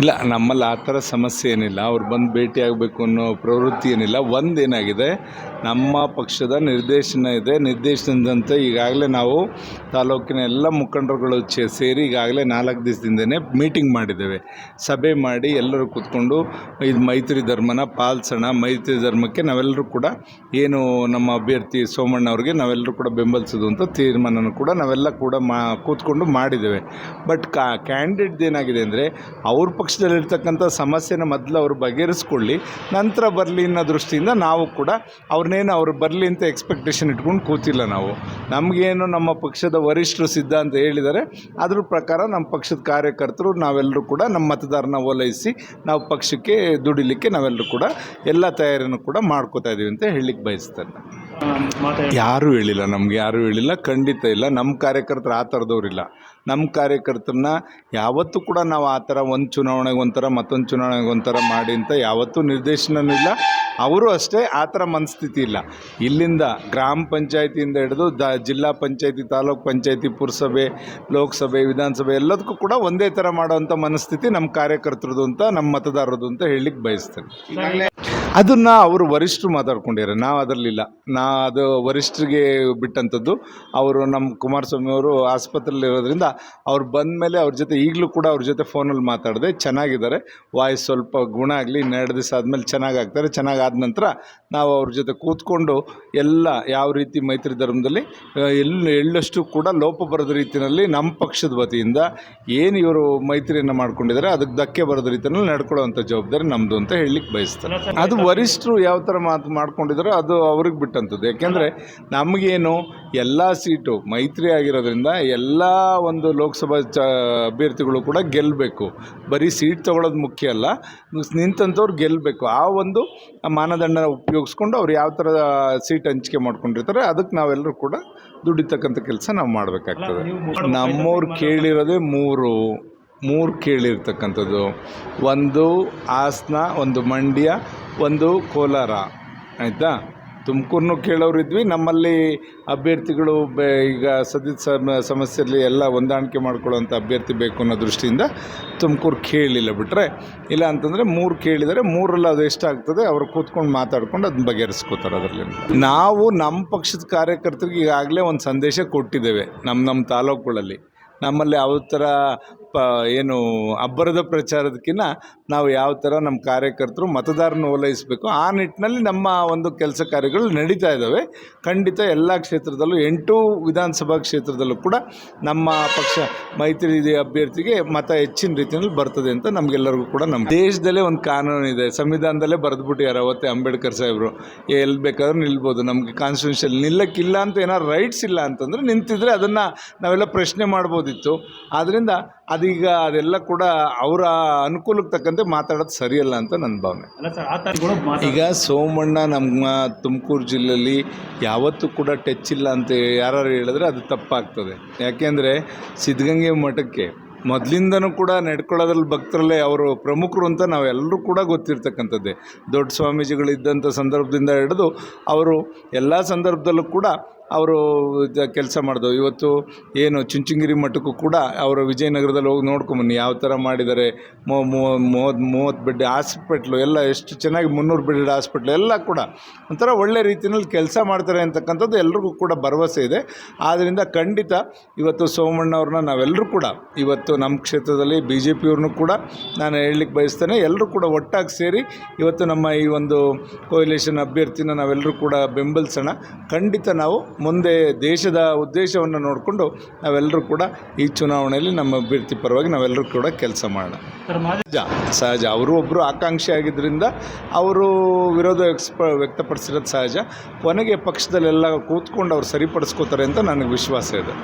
ಇಲ್ಲ, ನಮ್ಮಲ್ಲಿ ಆ ಥರ ಸಮಸ್ಯೆ ಏನಿಲ್ಲ. ಅವ್ರು ಬಂದು ಭೇಟಿ ಆಗಬೇಕು ಅನ್ನೋ ಪ್ರವೃತ್ತಿ ಏನಿಲ್ಲ. ಒಂದೇನಾಗಿದೆ ನಮ್ಮ ಪಕ್ಷದ ನಿರ್ದೇಶನ ಇದೆ. ನಿರ್ದೇಶನದಂತೆ ಈಗಾಗಲೇ ನಾವು ತಾಲೂಕಿನ ಎಲ್ಲ ಮುಖಂಡರುಗಳು ಸೇರಿ ಈಗಾಗಲೇ ನಾಲ್ಕು ದಿವಸದಿಂದನೇ ಮೀಟಿಂಗ್ ಮಾಡಿದ್ದೇವೆ. ಸಭೆ ಮಾಡಿ ಎಲ್ಲರೂ ಕೂತ್ಕೊಂಡು, ಇದು ಮೈತ್ರಿ ಧರ್ಮನ ಪಾಲಿಸೋಣ, ಮೈತ್ರಿ ಧರ್ಮಕ್ಕೆ ನಾವೆಲ್ಲರೂ ಕೂಡ ಏನು ನಮ್ಮ ಅಭ್ಯರ್ಥಿ ಸೋಮಣ್ಣ ಅವ್ರಿಗೆ ನಾವೆಲ್ಲರೂ ಕೂಡ ಬೆಂಬಲಿಸೋದು ಅಂತ ತೀರ್ಮಾನ ಕೂಡ ನಾವೆಲ್ಲ ಕೂಡ ಮಾ, ಕೂತ್ಕೊಂಡು ಮಾಡಿದ್ದೇವೆ. ಬಟ್ ಕಾ ಕ್ಯಾಂಡಿಡೇಟ್ ಏನಾಗಿದೆ ಅಂದರೆ, ಅವ್ರ ಪಕ್ಷದಲ್ಲಿರ್ತಕ್ಕಂಥ ಸಮಸ್ಯೆನ ಮೊದಲು ಅವರು ಬಗೆಹರಿಸ್ಕೊಳ್ಳಿ, ನಂತರ ಬರಲಿ ಅನ್ನೋ ದೃಷ್ಟಿಯಿಂದ ನಾವು ಕೂಡ ಅವ್ರನ್ನೇನು ಅವ್ರು ಬರಲಿ ಅಂತ ಎಕ್ಸ್ಪೆಕ್ಟೇಷನ್ ಇಟ್ಕೊಂಡು ಕೂತಿಲ್ಲ ನಾವು. ನಮಗೇನು ನಮ್ಮ ಪಕ್ಷದ ವರಿಷ್ಠರು ಸಿದ್ಧ ಅಂತ ಹೇಳಿದ್ದಾರೆ ಅದ್ರ ಪ್ರಕಾರ ನಮ್ಮ ಪಕ್ಷದ ಕಾರ್ಯಕರ್ತರು ನಾವೆಲ್ಲರೂ ಕೂಡ ನಮ್ಮ ಮತದಾರನ ಓಲೈಸಿ, ನಾವು ಪಕ್ಷಕ್ಕೆ ದುಡಿಲಿಕ್ಕೆ ನಾವೆಲ್ಲರೂ ಕೂಡ ಎಲ್ಲ ತಯಾರಿನೂ ಕೂಡ ಮಾಡ್ಕೋತಾ ಇದ್ದೀವಿ ಅಂತ ಹೇಳಲಿಕ್ಕೆ ಬಯಸ್ತೇನೆ. ಮಾತಾಡಿ ಯಾರೂ ಹೇಳಿಲ್ಲ ನಮ್ಗೆ ಯಾರೂ ಹೇಳಿಲ್ಲ ಖಂಡಿತ ಇಲ್ಲ. ನಮ್ಮ ಕಾರ್ಯಕರ್ತರು ಆ ಥರದವ್ರಿಲ್ಲ ನಮ್ಮ ಕಾರ್ಯಕರ್ತರನ್ನ ಯಾವತ್ತೂ ಕೂಡ ನಾವು ಆ ಥರ ಒಂದು ಚುನಾವಣೆಗೆ ಒಂಥರ ಮತ್ತೊಂದು ಚುನಾವಣೆಗೆ ಒಂಥರ ಮಾಡಿ ಅಂತ ಯಾವತ್ತೂ ನಿರ್ದೇಶನನೂ ಇಲ್ಲ. ಅವರು ಅಷ್ಟೇ ಆ ಥರ ಮನಸ್ಥಿತಿ ಇಲ್ಲ. ಇಲ್ಲಿಂದ ಗ್ರಾಮ ಪಂಚಾಯತಿಯಿಂದ ಹಿಡಿದು ದ ಜಿಲ್ಲಾ ಪಂಚಾಯತಿ ತಾಲೂಕ್ ಪಂಚಾಯತಿ ಪುರಸಭೆ ಲೋಕಸಭೆ ವಿಧಾನಸಭೆ ಎಲ್ಲದಕ್ಕೂ ಕೂಡ ಒಂದೇ ಥರ ಮಾಡೋವಂಥ ಮನಸ್ಥಿತಿ ನಮ್ಮ ಕಾರ್ಯಕರ್ತರದು ಅಂತ ನಮ್ಮ ಮತದಾರರದು ಅಂತ ಹೇಳಲಿಕ್ಕೆ ಬಯಸ್ತೇನೆ. ಅದನ್ನ ಅವರು ವರಿಷ್ಠರು ಮಾತಾಡ್ಕೊಂಡಿದ್ದಾರೆ. ನಾವು ಅದರಲ್ಲಿಲ್ಲ. ನಾ ಅದು ವರಿಷ್ಠರಿಗೆ ಬಿಟ್ಟಂಥದ್ದು ಅವರು ನಮ್ಮ ಕುಮಾರಸ್ವಾಮಿ ಅವರು ಆಸ್ಪತ್ರೆಯಲ್ಲಿ ಇರೋದ್ರಿಂದ ಅವ್ರು ಬಂದ ಮೇಲೆ ಅವ್ರ ಜೊತೆ ಈಗಲೂ ಕೂಡ ಅವ್ರ ಜೊತೆ ಫೋನಲ್ಲಿ ಮಾತಾಡಿದೆ ಚೆನ್ನಾಗಿದ್ದಾರೆ. ವಾಯ್ಸ್ ಸ್ವಲ್ಪ ಗುಣ ಆಗಲಿ ಎರಡು ದಿವಸ ಆದಮೇಲೆ ಚೆನ್ನಾಗಿ ಆಗ್ತಾರೆ. ಚೆನ್ನಾಗಿ ಆದ ನಂತರ ನಾವು ಅವ್ರ ಜೊತೆ ಕೂತ್ಕೊಂಡು ಎಲ್ಲ ಯಾವ ರೀತಿ ಮೈತ್ರಿ ಧರ್ಮದಲ್ಲಿ ಎಲ್ಲ ಎಳ್ಳಷ್ಟು ಕೂಡ ಲೋಪ ಬರದ ರೀತಿಯಲ್ಲಿ ನಮ್ಮ ಪಕ್ಷದ ವತಿಯಿಂದ ಏನು ಇವರು ಮೈತ್ರಿಯನ್ನು ಮಾಡ್ಕೊಂಡಿದ್ದಾರೆ ಅದಕ್ಕೆ ಧಕ್ಕೆ ಬರದ ರೀತಿಯಲ್ಲಿ ನಡ್ಕೊಳ್ಳುವಂಥ ಜವಾಬ್ದಾರಿ ನಮ್ಮದು ಅಂತ ಹೇಳಲಿಕ್ಕೆ ಬಯಸ್ತಾರೆ. ಅದು ವರಿಷ್ಠರು ಯಾವ ಥರ ಮಾತು ಮಾಡ್ಕೊಂಡಿದ್ದಾರೋ ಅದು ಅವ್ರಿಗೆ ಬಿಟ್ಟಂಥದ್ದು ಯಾಕೆಂದರೆ ನಮಗೇನು ಎಲ್ಲ ಸೀಟು ಮೈತ್ರಿ ಆಗಿರೋದ್ರಿಂದ ಎಲ್ಲ ಒಂದು ಲೋಕಸಭಾ ಚ ಅಭ್ಯರ್ಥಿಗಳು ಕೂಡ ಗೆಲ್ಲಬೇಕು ಬರೀ ಸೀಟ್ ತೊಗೊಳೋದು ಮುಖ್ಯ ಅಲ್ಲ ನಿಂತಂಥವ್ರು ಗೆಲ್ಲಬೇಕು ಆ ಒಂದು ಮಾನದಂಡ ಉಪಯೋಗಿಸ್ಕೊಂಡು ಅವ್ರು ಯಾವ ಥರ ಸೀಟ್ ಹಂಚಿಕೆ ಮಾಡ್ಕೊಂಡಿರ್ತಾರೆ ಅದಕ್ಕೆ ನಾವೆಲ್ಲರೂ ಕೂಡ ದುಡಿತಕ್ಕಂಥ ಕೆಲಸ ನಾವು ಮಾಡಬೇಕಾಗ್ತದೆ. ನಮ್ಮವ್ರು ಕೇಳಿರೋದೇ ಮೂರು ಮೂರು ಕೇಳಿರ್ತಕ್ಕಂಥದ್ದು. ಒಂದು ಹಾಸನ ಒಂದು ಮಂಡ್ಯ ಒಂದು ಕೋಲಾರ, ಆಯಿತಾ? ತುಮಕೂರನ್ನು ಕೇಳೋರು ಇದ್ವಿ. ನಮ್ಮಲ್ಲಿ ಅಭ್ಯರ್ಥಿಗಳು ಬೆ, ಈಗ ಸದ್ಯದ ಸಮ, ಸಮಸ್ಯೆಯಲ್ಲಿ ಎಲ್ಲ ಹೊಂದಾಣಿಕೆ ಮಾಡ್ಕೊಳ್ಳೋವಂಥ ಅಭ್ಯರ್ಥಿ ಬೇಕು ಅನ್ನೋ ದೃಷ್ಟಿಯಿಂದ ತುಮಕೂರು ಕೇಳಲಿಲ್ಲ ಬಿಟ್ಟರೆ ಇಲ್ಲ ಅಂತಂದರೆ ಮೂರು ಕೇಳಿದರೆ ಮೂರಲ್ಲಿ ಅದು ಎಷ್ಟಾಗ್ತದೆ ಅವರು ಕೂತ್ಕೊಂಡು ಮಾತಾಡ್ಕೊಂಡು ಅದನ್ನ ಬಗೆಹರಿಸ್ಕೋತಾರೆ ಅದರಲ್ಲಿ. ನಾವು ನಮ್ಮ ಪಕ್ಷದ ಕಾರ್ಯಕರ್ತರಿಗೆ ಈಗಾಗಲೇ ಒಂದು ಸಂದೇಶ ಕೊಟ್ಟಿದ್ದೇವೆ, ನಮ್ಮ ನಮ್ಮ ತಾಲೂಕುಗಳಲ್ಲಿ. ನಮ್ಮಲ್ಲಿ ಯಾವ ಥರ ಪ, ಏನು ಅಬ್ಬರದ ಪ್ರಚಾರದಕ್ಕಿಂತ ನಾವು ಯಾವ ಥರ ನಮ್ಮ ಕಾರ್ಯಕರ್ತರು ಮತದಾರನ ಓಲೈಸಬೇಕು, ಆ ನಿಟ್ಟಿನಲ್ಲಿ ನಮ್ಮ ಒಂದು ಕೆಲಸ ಕಾರ್ಯಗಳು ನಡೀತಾ ಇದ್ದಾವೆ. ಖಂಡಿತ ಎಲ್ಲ ಕ್ಷೇತ್ರದಲ್ಲೂ, ಎಂಟು ವಿಧಾನಸಭಾ ಕ್ಷೇತ್ರದಲ್ಲೂ ಕೂಡ ನಮ್ಮ ಪಕ್ಷ ಮೈತ್ರಿ ಅಭ್ಯರ್ಥಿಗೆ ಮತ ಹೆಚ್ಚಿನ ರೀತಿಯಲ್ಲಿ ಬರ್ತದೆ ಅಂತ ನಮಗೆಲ್ಲರಿಗೂ ಕೂಡ ನಮ್ಮ ದೇಶದಲ್ಲೇ ಒಂದು ಕಾನೂನು ಇದೆ. ಸಂವಿಧಾನದಲ್ಲೇ ಬರೆದ್ಬಿಟ್ಟಿದ್ದಾರೆ ಅವತ್ತೇ ಅಂಬೇಡ್ಕರ್ ಸಾಹೇಬರು ಎಲ್ಲಿ ಬೇಕಾದ್ರೂ ನಿಲ್ಬೋದು. ನಮಗೆ ಕಾನ್ಸ್ಟಿಟ್ಯೂಷನ್ ನಿಲ್ಲಕ್ಕಿಲ್ಲ ಅಂತ ಏನಾದ್ರು ರೈಟ್ಸ್ ಇಲ್ಲ ಅಂತಂದರೆ ನಿಂತಿದ್ರೆ ಅದನ್ನು ನಾವೆಲ್ಲ ಪ್ರಶ್ನೆ ಮಾಡ್ಬೋದಿತ್ತು. ಆದ್ದರಿಂದ ಅದೀಗ ಅದೆಲ್ಲ ಕೂಡ ಅವರ ಅನುಕೂಲಕ್ಕೆ ತಕ್ಕಂತೆ ಮಾತಾಡೋದು ಸರಿಯಲ್ಲ ಅಂತ ನನ್ನ ಭಾವನೆ. ಅಲ್ಲ ಸರ್ ಆ ಥರ ಕೂಡ ಈಗ ಸೋಮಣ್ಣ ನಮ್ಮ ತುಮಕೂರು ಜಿಲ್ಲೆಯಲ್ಲಿ ಯಾವತ್ತೂ ಕೂಡ ಟಚ್ ಇಲ್ಲ ಅಂತ ಯಾರು ಹೇಳಿದ್ರೆ ಅದು ತಪ್ಪಾಗ್ತದೆ. ಯಾಕೆಂದರೆ ಸಿದ್ಧಗಂಗೆ ಮಠಕ್ಕೆ ಮೊದಲಿಂದನೂ ಕೂಡ ನಡ್ಕೊಳ್ಳೋದ್ರಲ್ಲಿ ಭಕ್ತರಲ್ಲೇ ಅವರು ಪ್ರಮುಖರು ಅಂತ ನಾವೆಲ್ಲರೂ ಕೂಡ ಗೊತ್ತಿರ್ತಕ್ಕಂಥದ್ದೇ. ದೊಡ್ಡ ಸ್ವಾಮೀಜಿಗಳಿದ್ದಂಥ ಸಂದರ್ಭದಿಂದ ಹಿಡಿದು ಅವರು ಎಲ್ಲ ಸಂದರ್ಭದಲ್ಲೂ ಕೂಡ ಅವರು ಕೆಲಸ ಮಾಡಿದ್ರು ಇವತ್ತು ಏನು ಚುಂಚನಗಿರಿ ಮಠಕ್ಕೂ ಕೂಡ ಅವರು ವಿಜಯನಗರದಲ್ಲಿ ಹೋಗಿ ನೋಡ್ಕೊಂಬನ್ನಿ. ಯಾವ ಥರ ಮಾಡಿದ್ದಾರೆ ಮೂವತ್ತು ಮೂವತ್ತು ಬೆಡ್ ಹಾಸ್ಪಿಟ್ಲು, ಎಲ್ಲ ಎಷ್ಟು ಚೆನ್ನಾಗಿ ಮುನ್ನೂರು ಬೆಡ್ ಹಾಸ್ಪಿಟ್ಲು, ಎಲ್ಲ ಕೂಡ ಒಂಥರ ಒಳ್ಳೆ ರೀತಿಯಲ್ಲಿ ಕೆಲಸ ಮಾಡ್ತಾರೆ ಅಂತಕ್ಕಂಥದ್ದು ಎಲ್ರಿಗೂ ಕೂಡ ಭರವಸೆ ಇದೆ. ಆದ್ದರಿಂದ ಖಂಡಿತ ಇವತ್ತು ಸೋಮಣ್ಣವ್ರನ್ನ ನಾವೆಲ್ಲರೂ ಕೂಡ, ಇವತ್ತು ನಮ್ಮ ಕ್ಷೇತ್ರದಲ್ಲಿ ಬಿ ಜೆ ಕೂಡ ನಾನು ಹೇಳಲಿಕ್ಕೆ ಬಯಸ್ತೇನೆ, ಎಲ್ಲರೂ ಕೂಡ ಒಟ್ಟಾಗಿ ಸೇರಿ ಇವತ್ತು ನಮ್ಮ ಈ ಒಂದು ಕೋಯಿಲೇಷನ್ ಅಭ್ಯರ್ಥಿನ ನಾವೆಲ್ಲರೂ ಕೂಡ ಬೆಂಬಲಿಸೋಣ. ಖಂಡಿತ ನಾವು ಮುಂದೆ ದೇಶದ ಉದ್ದೇಶವನ್ನು ನೋಡಿಕೊಂಡು ನಾವೆಲ್ಲರೂ ಕೂಡ ಈ ಚುನಾವಣೆಯಲ್ಲಿ ನಮ್ಮ ಅಭ್ಯರ್ಥಿ ಪರವಾಗಿ ನಾವೆಲ್ಲರೂ ಕೂಡ ಕೆಲಸ ಮಾಡೋಣ. ಸಹಜ ಸಹಜ. ಅವರು ಒಬ್ಬರು ಆಕಾಂಕ್ಷಿ ಆಗಿದ್ದರಿಂದ ಅವರು ವಿರೋಧ ವ್ಯಕ್ಸ್ಪ ವ್ಯಕ್ತಪಡಿಸಿರೋದು ಸಹಜ. ಕೊನೆಗೆ ಪಕ್ಷದಲ್ಲೆಲ್ಲ ಕೂತ್ಕೊಂಡು ಅವ್ರು ಸರಿಪಡಿಸ್ಕೋತಾರೆ ಅಂತ ನನಗೆ ವಿಶ್ವಾಸ ಇದೆ.